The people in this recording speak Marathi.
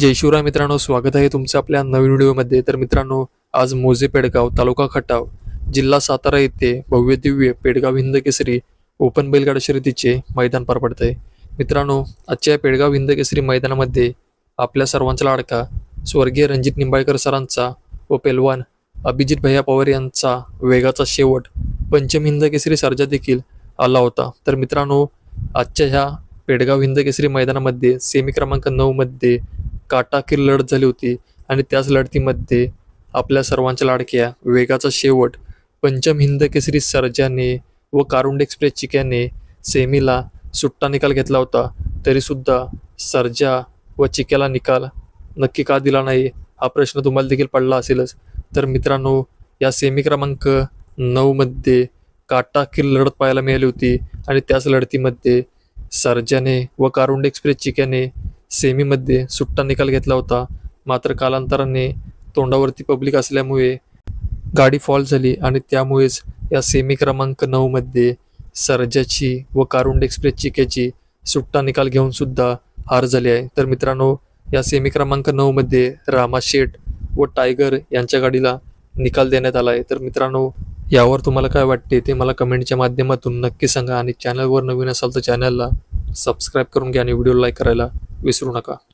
जय शिवराय मित्रांनो स्वागत आहे तुमचं आपल्या नवीन व्हिडिओमध्ये. तर मित्रांनो आज मोजे पेडगाव तालुका खटाव जिल्हा सातारा येथे भव्य दिव्य पेडगाव हिंद केसरी ओपन बैलगाडा शर्यतीचे मैदान पार पडत आहे मित्रांनो आजच्या पेडगाव हिंद केसरी मैदानामध्ये आपल्या सर्वांचा लाडका स्वर्गीय रणजित निंबाळकर सरांचा व पेलवान अभिजित भैया पवार यांचा वेगाचा शेवट पंचम हिंद केसरी सर्जा देखील आला होता. तर मित्रांनो आजच्या ह्या पेडगाव हिंद केसरी मैदानामध्ये सेमी क्रमांक नऊमध्ये काटाकीर लढत झाली होती आणि त्याच लढतीमध्ये आपल्या सर्वांच्या लाडक्या वेगाचा शेवट पंचम हिंद केसरी सर्जाने व कारुंड एक्सप्रेस चिक्याने सेमीला सुट्टा निकाल घेतला होता. तरीसुद्धा सर्जा व चिक्याला निकाल नक्की का दिला नाही हा प्रश्न तुम्हाला देखील पडला असेलच. तर मित्रांनो या सेमी क्रमांक नऊमध्ये काटाकीर लढत पाहायला मिळाली होती आणि त्याच लढतीमध्ये सर्जाने व कारुंड एक्सप्रेस चिक्याने सेमीमध्ये सुट्टा निकाल घेतला होता. मात्र कालांतराने तोंडावरती पब्लिक असल्यामुळे गाडी फॉल झाली आणि त्यामुळेच या सेमी क्रमांक नऊमध्ये सर्जाची व कारुंड एक्सप्रेस चिकेची सुट्टा निकाल घेऊन सुद्धा हार झाली आहे. तर मित्रांनो या सेमी क्रमांक नऊमध्ये रामा शेठ व टायगर यांच्या गाडीला निकाल देण्यात आला आहे. तर मित्रांनो यावर तुम्हाला काय वाटते ते मला कमेंटच्या माध्यमातून नक्की सांगा आणि चॅनलवर नवीन असाल तर चॅनलला सबस्क्राईब करून घ्या आणि व्हिडिओ लाईक करायला विसरू नका.